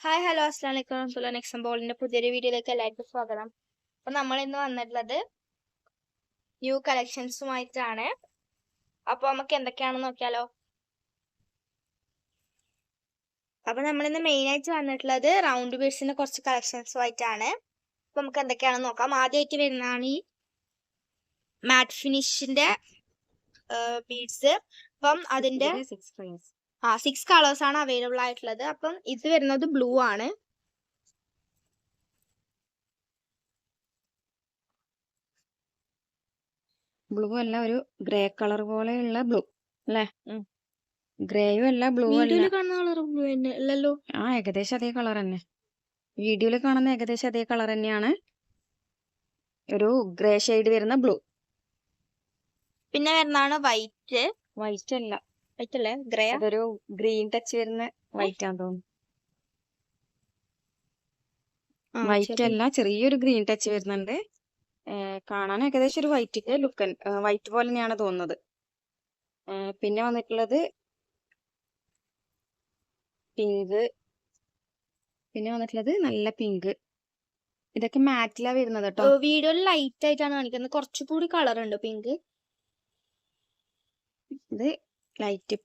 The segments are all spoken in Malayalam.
ഹായ് ഹലോ അസ്ലാം വലൈക്കും റഹ്മത്തുള്ള നെക്സം ബോളിന്റെ പുതിയൊരു വീഡിയോയിലേക്ക് എല്ലാവർക്കും സ്വാഗതം. അപ്പൊ നമ്മൾ ഇന്ന് വന്നിട്ടുള്ളത് ന്യൂ കളക്ഷൻസുമായിട്ടാണ് അപ്പൊ നമുക്ക് എന്തൊക്കെയാണെന്ന് നോക്കിയാലോ? അപ്പൊ നമ്മളിന്ന് മെയിൻ ആയിട്ട് വന്നിട്ടുള്ളത് റൗണ്ട് ബീഡ്സിന്റെ കുറച്ച് കളക്ഷൻസുമായിട്ടാണ് അപ്പൊ നമുക്ക് എന്തൊക്കെയാണെന്ന് നോക്കാം. ആദ്യമായിട്ട് വരുന്നതാണ് ഈ മാറ്റ് ഫിനിഷിന്റെ ബീഡ്സ് അപ്പം അതിന്റെ ആ സിക്സ് കളേഴ്സ് ആണ് അവൈലബിൾ ആയിട്ടുള്ളത്. അപ്പം ഇത് വരുന്നത് ബ്ലൂ ആണ്. ബ്ലൂ അല്ല ഒരു ഗ്രേ കളർ പോലെയുള്ള ബ്ലൂ അല്ലേ. ഗ്രേയും അല്ല ബ്ലൂ അല്ല. കാണുന്ന കളർ ബ്ലൂ തന്നെ അല്ലല്ലോ ആ ഏകദേശം അതേ കളർ തന്നെ. വീഡിയോയിൽ കാണുന്ന ഏകദേശം അതേ കളർ തന്നെയാണ്. ഒരു ഗ്രേ ഷെയ്ഡ് വരുന്ന ബ്ലൂ പിന്നെ വരുന്നതാണ് വൈറ്റ് വൈറ്റ് അല്ല. വൈറ്റ് അല്ലേ ഗ്രേ അതൊരു ഗ്രീൻ ടച്ച് വരുന്ന വൈറ്റ് ആണെന്ന് തോന്നുന്നു. വൈറ്റ് അല്ല ചെറിയൊരു ഗ്രീൻ ടച്ച് വരുന്നുണ്ട്. കാണാൻ ഏകദേശം ഒരു വൈറ്റിന്റെ ലുക്ക് വൈറ്റ് പോലെ തന്നെയാണ് തോന്നുന്നത് പിന്നെ വന്നിട്ടുള്ളത് പിങ്ക് പിന്നെ വന്നിട്ടുള്ളത് നല്ല പിങ്ക്. ഇതൊക്കെ മാറ്റിലാ വരുന്നത് കേട്ടോ. വീഡിയോ ലൈറ്റ് ആയിട്ടാണ് കാണിക്കുന്നത്. കുറച്ചുകൂടി കളർ ഉണ്ട് പിങ്ക്. ഇത് ലൈറ്റ്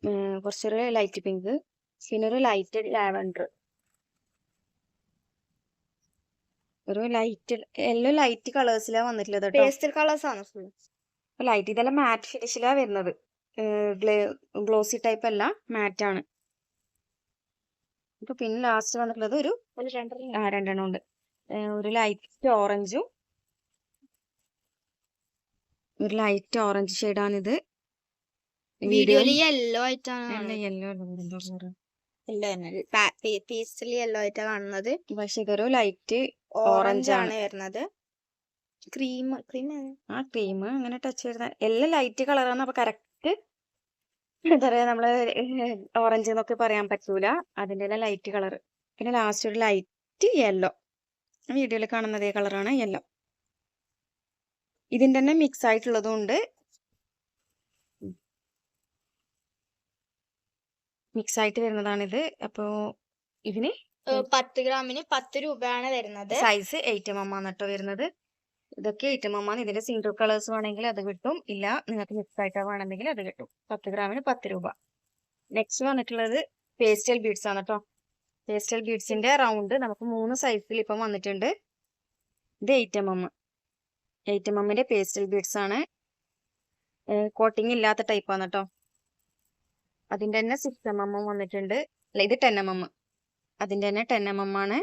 കുറച്ചൊരു ലൈറ്റ് പിങ്ക് പിന്നെ ഒരു ലൈറ്റ് ലാവൻഡർ ഒരു ലൈറ്റ് എല്ലോ ലൈറ്റ് കളേഴ്സിലാ വന്നിട്ടുള്ളത് പേസ്റ്റൽ കളേഴ്സ് ആണ് ഫുൾ ലൈറ്റ് ഇതെല്ലാം മാറ്റ് ഫിനിഷിലാ വരുന്നത്. ഗ്ലോസി ടൈപ്പ് അല്ല മാറ്റ് ആണ്. ഇപ്പൊ പിന്നെ ലാസ്റ്റ് വന്നിട്ടുള്ളത് ഒരു ഒരു രണ്ടെണ്ണം ഉണ്ട്. ഒരു ലൈറ്റ് ഓറഞ്ചും ഒരു ലൈറ്റ് ഓറഞ്ച് ഷെയ്ഡാണിത് വീഡിയോയിൽ യെല്ലോ ആയിട്ടാണ് യെല്ലോ യെല്ലോ പേസ്റ്റൽ യെല്ലോ ആയിട്ടാണ് കാണുന്നത്. പക്ഷെ ഇതൊരു ലൈറ്റ് ഓറഞ്ച് ആണ് വരുന്നത്. ക്രീം ക്രീം ആ ക്രീം അങ്ങനെ ടച്ച് വരുന്ന. എല്ലാം ലൈറ്റ് കളറാണ് അപ്പൊ കറക്റ്റ് എന്താ പറയാ നമ്മൾ ഓറഞ്ച് എന്നൊക്കെ പറയാൻ പറ്റൂല. അതിന്റെ എല്ലാം ലൈറ്റ് കളർ പിന്നെ ലാസ്റ്റ് ഒരു ലൈറ്റ് യെല്ലോ. വീഡിയോയിൽ കാണുന്ന അതേ കളറാണ് യെല്ലോ. ഇതിന്റെ തന്നെ മിക്സ് ആയിട്ടുള്ളതും ഉണ്ട്. മിക്സ് ആയിട്ട് വരുന്നതാണിത്. അപ്പോ ഇതിന് പത്ത് ഗ്രാമിന് പത്ത് രൂപയാണ് വരുന്നത്. സൈസ് എയ്റ്റ് എം എം ആണ് കേട്ടോ വരുന്നത്. ഇതൊക്കെ എയ്റ്റ് എം എം ആണ്. ഇതിന്റെ സിംഗിൾ കളേഴ്സ് വേണമെങ്കിൽ അത് കിട്ടും. ഇല്ല നിങ്ങൾക്ക് മിക്സ് ആയിട്ട് വേണമെങ്കിൽ അത് കിട്ടും. പത്ത് ഗ്രാമിന് പത്ത് രൂപ. നെക്സ്റ്റ് വന്നിട്ടുള്ളത് പേസ്റ്റൽ ബീഡ്സ് ആണ് കേട്ടോ പേസ്റ്റൽ ബീഡ്സിന്റെ റൗണ്ട് നമുക്ക് മൂന്ന് സൈസിൽ ഇപ്പം വന്നിട്ടുണ്ട്. ഇത് eight M M eight M എമ്മിന്റെ പേസ്റ്റൽ ബീഡ്സ് ആണ്. കോട്ടിങ് ഇല്ലാത്ത ടൈപ്പ് ആണ് കേട്ടോ അതിന്റെ തന്നെ സിക്സ് എം എം വന്നിട്ടുണ്ട്. അല്ല ഇത് ടെൻ എം എം അതിന്റെ തന്നെ ടെൻ എം എം ആണ്.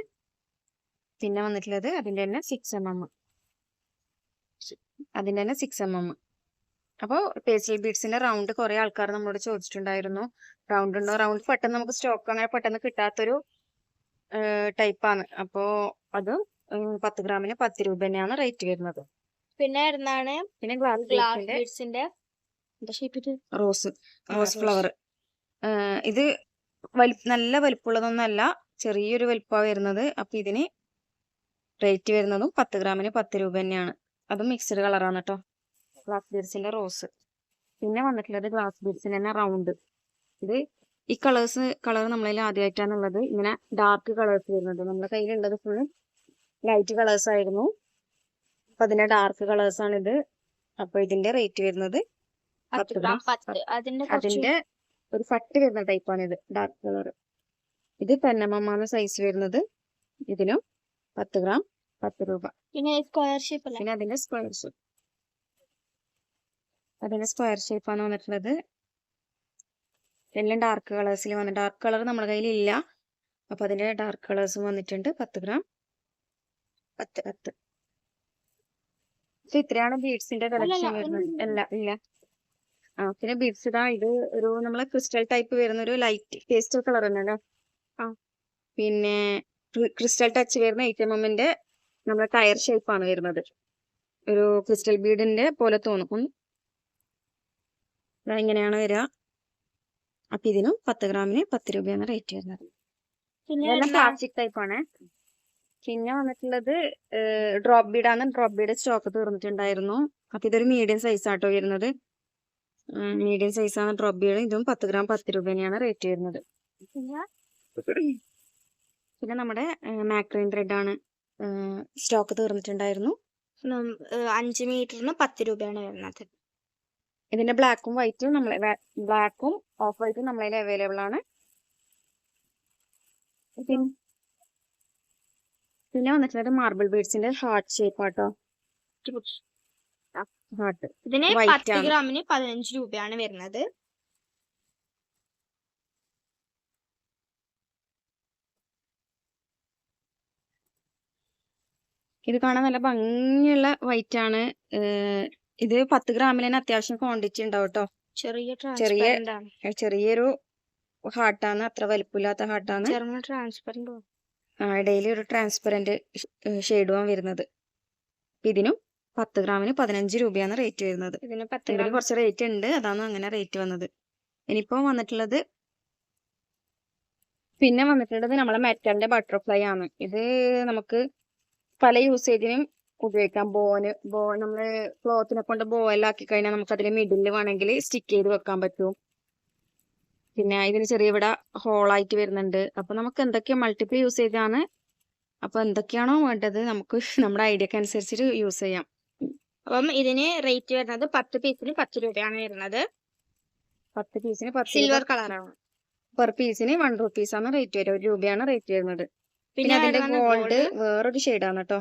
പിന്നെ വന്നിട്ടുള്ളത് അതിന്റെ തന്നെ സിക്സ് എം എം അതിന്റെ തന്നെ സിക്സ് എം എം അപ്പോൾ പേസ്റ്റൽ ബീഡ്സിന്റെ റൗണ്ട് കുറേ ആൾക്കാർ നമ്മളോട് ചോദിച്ചിട്ടുണ്ടായിരുന്നു. റൗണ്ട് ഉണ്ടോ? റൗണ്ട് പെട്ടെന്ന് നമുക്ക് സ്റ്റോക്ക് അങ്ങനെ പെട്ടെന്ന് കിട്ടാത്തൊരു ടൈപ്പാണ് അപ്പോൾ അത് പത്ത് ഗ്രാമിന് പത്ത് രൂപ തന്നെയാണ് റേറ്റ് വരുന്നത്. പിന്നെ പിന്നെ ഗ്ലാസ് ഗ്ലാസ് ബീഡ്സിന്റെ റോസ് റോസ് ഫ്ലവർ ഇത് വലി നല്ല വലിപ്പമുള്ളതൊന്നല്ല ചെറിയൊരു വലിപ്പമാണ് വരുന്നത്. അപ്പം ഇതിന് റേറ്റ് വരുന്നതും പത്ത് ഗ്രാമിന് പത്ത് രൂപ തന്നെയാണ്. അതും മിക്സ്ഡ് കളറാണ് കേട്ടോ ഗ്ലാസ് ബീഡ്സിന്റെ റോസ് പിന്നെ വന്നിട്ടുള്ളത് ഗ്ലാസ് ബീഡ്സിന്റെ തന്നെ റൗണ്ട് ഇത് ഈ കളേഴ്സ് കളർ നമ്മളതിൽ ആദ്യമായിട്ടാണുള്ളത് ഇങ്ങനെ ഡാർക്ക് കളേഴ്സ് വരുന്നത് നമ്മുടെ കയ്യിലുള്ളത് ഫുൾ ലൈറ്റ് കളേഴ്സ് ആയിരുന്നു. അപ്പം അതിന്റെ ഡാർക്ക് കളേഴ്സാണിത് അപ്പോൾ ഇതിന്റെ റേറ്റ് വരുന്നത് അതിന്റെ ഒരു ഫട്ട് വരുന്ന ടൈപ്പാണ് ഇത് ഡാർക്ക് കളർ ഇത് പെന്നമ്മമാണ് സൈസ് വരുന്നത് ഇതിനും പത്ത് ഗ്രാം പത്ത് രൂപ. പിന്നെ സ്ക്വയർ ഷേപ്പ് പിന്നെ അതിന്റെ സ്ക്വയർ ഷേപ്പ് അതിന്റെ സ്ക്വയർ ഷേപ്പാണ് വന്നിട്ടുള്ളത്. എല്ലാം ഡാർക്ക് കളേഴ്സിൽ വന്നു ഡാർക്ക് കളർ നമ്മുടെ കയ്യിൽ ഇല്ല അപ്പൊ അതിന്റെ ഡാർക്ക് കളേഴ്സും വന്നിട്ടുണ്ട്. പത്ത് ഗ്രാം പത്ത് പത്ത്. ഇത്രയാണ് ബീഡ്സിന്റെ കളക്ഷൻ വരുന്നത്. അല്ല ഇല്ല. പിന്നെ ബീഡ്സ് ഇതാ ഇത് ഒരു നമ്മളെ ക്രിസ്റ്റൽ ടൈപ്പ് വരുന്ന ഒരു ലൈറ്റ് പേസ്റ്റൽ കളർ തന്നെ ആ. പിന്നെ ക്രിസ്റ്റൽ ടച്ച് വരുന്ന എയ്റ്റ് എം എമ്മിന്റെ നമ്മളെ ടയർ ഷേപ്പ് ആണ് വരുന്നത്. ഒരു ക്രിസ്റ്റൽ ബീഡിന്റെ പോലെ തോന്നും. ഇങ്ങനെയാണ് വരിക. അപ്പൊ ഇതിനും പത്ത് ഗ്രാമിന് പത്ത് രൂപയാണ് റേറ്റ് വരുന്നത്. പിന്നെ പ്ലാസ്റ്റിക് ടൈപ്പ് ആണ്. പിന്നെ വന്നിട്ടുള്ളത് ഡ്രോപ്പ് ബീഡാണ്. ഡ്രോപ്പ് ബീഡ് സ്റ്റോക്ക് തീർന്നിട്ടുണ്ടായിരുന്നു. അപ്പൊ ഇതൊരു മീഡിയം സൈസ് ആട്ടോ വരുന്നത്. മീഡിയം സൈസ് ആണ് ഡ്രോപ്പ് ഇതും പത്ത് ഗ്രാം പത്ത് രൂപ തന്നെയാണ് റേറ്റ് വരുന്നത്. പിന്നെ നമ്മുടെ മാക്രീൻ ത്രെഡ് ആണ് സ്റ്റോക്ക് തീർന്നിട്ടുണ്ടായിരുന്നു. അഞ്ച് മീറ്ററിന് പത്ത് രൂപയാണ് വരുന്നത്. ഇതിന്റെ ബ്ലാക്കും വൈറ്റും നമ്മളെ ബ്ലാക്കും ഓഫ് വൈറ്റും നമ്മളതിൽ അവൈലബിൾ ആണ്. പിന്നെ വന്നിട്ടുള്ളത് മാർബിൾ ബീഡ്സിന്റെ ഹാർട്ട് ഷേപ്പ് ആട്ടോ. ഹാർട്ട് ഇതിന് പത്ത്. ഗ്രാമിന് പതിനഞ്ച് രൂപയാണ് വരുന്നത്. ഇത് കാണാൻ നല്ല ഭംഗിയുള്ള വൈറ്റ് ആണ്. ഇത് പത്ത് ഗ്രാമിൽ തന്നെ അത്യാവശ്യം ക്വാണ്ടിറ്റി ഉണ്ടാവും കേട്ടോ ചെറിയ ചെറിയ ചെറിയൊരു ഹാർട്ടാണ് അത്ര വലിപ്പമില്ലാത്ത ഹാർട്ടാണ് ട്രാൻസ്പെറന്റ് ആ ഇടയിൽ ഒരു ട്രാൻസ്പെറന്റ് ഷെയ്ഡുമാണ് വരുന്നത്. ഇതിനും പത്ത് ഗ്രാമിന് പതിനഞ്ച് രൂപയാണ് റേറ്റ് വരുന്നത്. ഇതിന് പത്ത് ഗ്രാം. കുറച്ച് റേറ്റ് ഉണ്ട്. അതാണ് അങ്ങനെ റേറ്റ് വന്നത്. ഇനിയിപ്പോ വന്നിട്ടുള്ളത് പിന്നെ വന്നിട്ടുള്ളത് നമ്മളെ മെറ്റലിന്റെ ബട്ടർഫ്ലൈ ആണ്. ഇത് നമുക്ക് പല യൂസേജിനും ഉപയോഗിക്കാം. ബോന് ബോ നമ്മൾ ക്ലോത്തിനെ കൊണ്ട് ബോയിലാക്കി കഴിഞ്ഞാൽ നമുക്ക് അതിന് മിഡിൽ വേണമെങ്കിൽ സ്റ്റിക്ക് ചെയ്ത് വെക്കാൻ പറ്റും. പിന്നെ ഇതിന് ചെറിയ ഇവിടെ ഹോളായിട്ട് വരുന്നുണ്ട്. അപ്പൊ നമുക്ക് എന്തൊക്കെയാ മൾട്ടിപ്പിൾ യൂസേജ് ആണ് അപ്പൊ എന്തൊക്കെയാണോ വേണ്ടത് നമുക്ക് നമ്മുടെ ഐഡിയക്ക് അനുസരിച്ചിട്ട് യൂസ് ചെയ്യാം. അപ്പം ഇതിന് റേറ്റ് വരുന്നത് പത്ത് പീസിന് പത്ത് രൂപയാണ് വരുന്നത്. പത്ത് പീസിന് പത്ത് സിൽവർ കളറാണ് പെർ പീസിന് വൺ റുപ്പീസ് ആണ് റേറ്റ് വരിക ഒരു രൂപയാണ് റേറ്റ് വരുന്നത്. പിന്നെ അതിന്റെ ഗോൾഡ്. വേറൊരു ഷെയ്ഡാണ് കേട്ടോ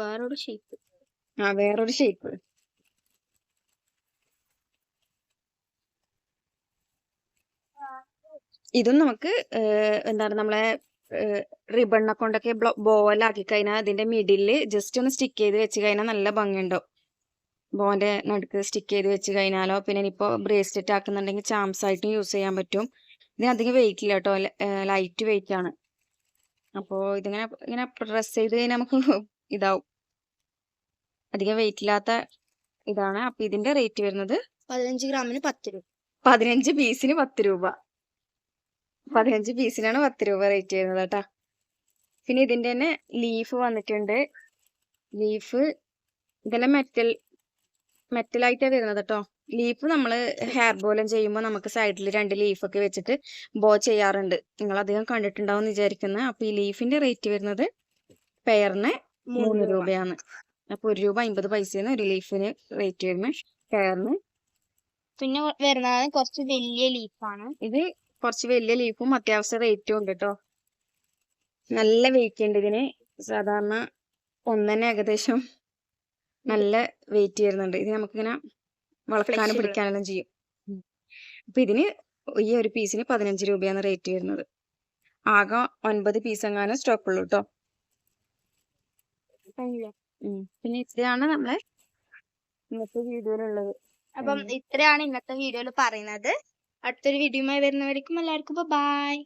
വേറൊരു ഷേപ്പ് ആ വേറൊരു ഷേപ്പ് ഇതും നമുക്ക് എന്താണ് നമ്മളെ റിബണിനെ കൊണ്ടൊക്കെ ബോലാക്കി കഴിഞ്ഞാൽ അതിന്റെ മിഡിൽ ജസ്റ്റ് ഒന്ന് സ്റ്റിക്ക് ചെയ്ത് വെച്ച് കഴിഞ്ഞാൽ നല്ല ഭംഗിയുണ്ടാവും. ബോന്റെ നടുക്ക് സ്റ്റിക്ക് ചെയ്ത് വെച്ച് കഴിഞ്ഞാലോ പിന്നെ ഇനിയിപ്പോൾ ബ്രേസ്ലെറ്റ് ആക്കുന്നുണ്ടെങ്കിൽ ചാംസ് ആയിട്ടും യൂസ് ചെയ്യാൻ പറ്റും. ഇതിന് അധികം വെയിറ്റ് ഇല്ല കേട്ടോ ലൈറ്റ് വെയിറ്റ് ആണ്. അപ്പോൾ ഇതിങ്ങനെ ഇങ്ങനെ പ്രസ് ചെയ്ത് കഴിഞ്ഞാൽ നമുക്ക് ഇതാവും. അധികം വെയിറ്റ് ഇല്ലാത്ത ഇതാണ്. അപ്പൊ ഇതിന്റെ റേറ്റ് വരുന്നത് പതിനഞ്ച് ഗ്രാമിന് പത്ത് രൂപ. പതിനഞ്ച് പീസിന് പത്ത് രൂപ. പതിനഞ്ച് പീസിനാണ് പത്ത് രൂപ റേറ്റ് വരുന്നത് കേട്ടാ. പിന്നെ ഇതിന്റെ തന്നെ ലീഫ് വന്നിട്ടുണ്ട്. ലീഫ് ഇതെല്ലാം മെറ്റൽ മെറ്റൽ ആയിട്ടാ വരുന്നത് കേട്ടോ ലീഫ് നമ്മൾ ഹെയർ ബോലം ചെയ്യുമ്പോൾ നമുക്ക് സൈഡിൽ രണ്ട് ലീഫൊക്കെ വെച്ചിട്ട് ബോ ചെയ്യാറുണ്ട്. നിങ്ങൾ അധികം കണ്ടിട്ടുണ്ടാവും എന്ന് വിചാരിക്കുന്നത് അപ്പൊ ഈ ലീഫിന്റെ റേറ്റ് വരുന്നത് പെയറിന് മൂന്ന് രൂപയാണ്. അപ്പൊ ഒരു രൂപ അമ്പത് പൈസയാണ് ഒരു ലീഫിന് റേറ്റ് വരുന്നത് പെയറിന് പിന്നെ വരുന്നത് കുറച്ച് വലിയ ലീഫാണ് ഇത് കുറച്ച് വലിയ ലീഫും അത്യാവശ്യം റേറ്റും ഉണ്ട് കേട്ടോ നല്ല വെയിറ്റ് ഉണ്ട് ഇതിന്. സാധാരണ ഒന്നന്നെ ഏകദേശം നല്ല വെയിറ്റ് വരുന്നുണ്ട്. ഇത് നമുക്കിങ്ങനെ വളക്കാനും. പിടിക്കാനെല്ലാം ചെയ്യും. അപ്പൊ ഇതിന് ഈ ഒരു പീസിന് പതിനഞ്ച് രൂപയാണ് റേറ്റ് വരുന്നത്. ആകെ ഒൻപത് പീസ് എങ്ങാനും സ്റ്റോക്ക് ഉള്ളു കേട്ടോ പിന്നെ ഇത്രയാണ് നമ്മളെ ഇന്നത്തെ വീഡിയോയിലുള്ളത്. അപ്പം ഇത്രയാണ് ഇന്നത്തെ വീഡിയോയിൽ പറയുന്നത്. അടുത്തൊരു വീഡിയോയുമായി വരുന്നവരേക്കും എല്ലാവർക്കും ബൈ